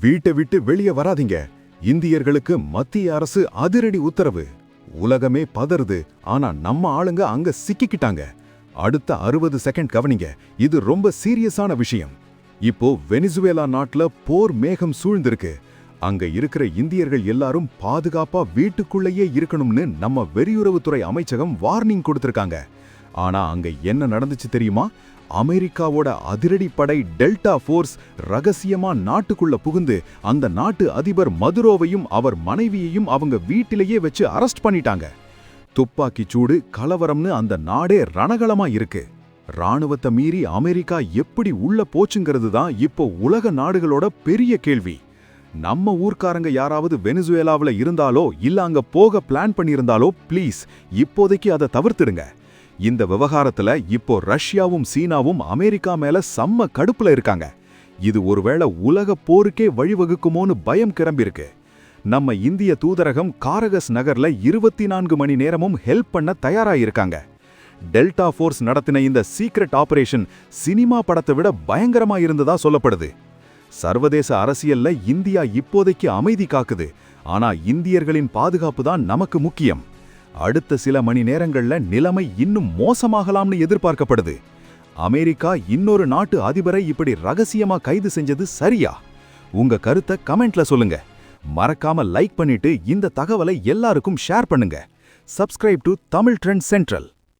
வீட்டை விட்டு வெளியே வராதீங்க. இந்தியர்களுக்கு மத்திய அரசு அதிரடி உத்தரவு. உலகமே பதறுது. ஆனா நம்ம ஆளுங்க அங்க சிக்கிக்கிட்டாங்க. அடுத்த அறுபது செகண்ட் கவனிங்க. இது ரொம்ப சீரியஸான விஷயம். இப்போ வெனிசுவேலா நாட்டுல போர் மேகம் சூழ்ந்திருக்கு. அங்க இருக்கிற இந்தியர்கள் எல்லாரும் பாதுகாப்பா வீட்டுக்குள்ளேயே இருக்கணும்னு நம்ம வெளியுறவுத்துறை அமைச்சகம் வார்னிங் கொடுத்திருக்காங்க. ஆனா அங்க என்ன நடந்துச்சு தெரியுமா? அமெரிக்காவோட அதிரடி படை டெல்டா ஃபோர்ஸ் ரகசியமா நாட்டுக்குள்ள புகுந்து அந்த நாட்டு அதிபர் மதுரோவையும் அவர் மனைவியையும் அவங்க வீட்டிலேயே வச்சு அரெஸ்ட் பண்ணிட்டாங்க. துப்பாக்கி சூடு கலவரம்னு அந்த நாடே ரணகளமா இருக்கு. ராணுவத்தை மீறி அமெரிக்கா எப்படி உள்ள போச்சுங்கிறது தான் இப்போ உலக நாடுகளோட பெரிய கேள்வி. நம்ம ஊர்க்காரங்க யாராவது வெனிசுவேலாவில் இருந்தாலோ இல்ல அங்க போக பிளான் பண்ணியிருந்தாலோ ப்ளீஸ் இப்போதைக்கு அதை தவிர்த்துடுங்க. இந்த விவகாரத்துல இப்போ ரஷ்யாவும் சீனாவும் அமெரிக்கா மேல செம்ம கடுப்புல இருக்காங்க. இது ஒருவேளை உலக போருக்கே வழிவகுக்குமோன்னு பயம் கிளம்பியிருக்கு. நம்ம இந்திய தூதரகம் காரகஸ் நகர்ல இருபத்தி நான்கு மணி நேரமும் ஹெல்ப் பண்ண தயாராயிருக்காங்க. டெல்டா ஃபோர்ஸ் நடத்தின இந்த சீக்ரெட் ஆபரேஷன் சினிமா படத்தை விட பயங்கரமா இருந்ததா சொல்லப்படுது. சர்வதேச அரசியல்ல இந்தியா இப்போதைக்கு அமைதி காக்குது. ஆனா இந்தியர்களின் பாதுகாப்பு தான் நமக்கு முக்கியம். அடுத்த சில மணி நேரங்கள்ல நிலைமை இன்னும் மோசமாகலாம்னு எதிர்பார்க்கப்படுது. அமெரிக்கா இன்னொரு நாட்டு அதிபரை இப்படி ரகசியமா கைது செஞ்சது சரியா? உங்க கருத்தை கமெண்ட்ல சொல்லுங்க. மறக்காம லைக் பண்ணிட்டு இந்த தகவலை எல்லாருக்கும் ஷேர் பண்ணுங்க. Subscribe to Tamil trend central.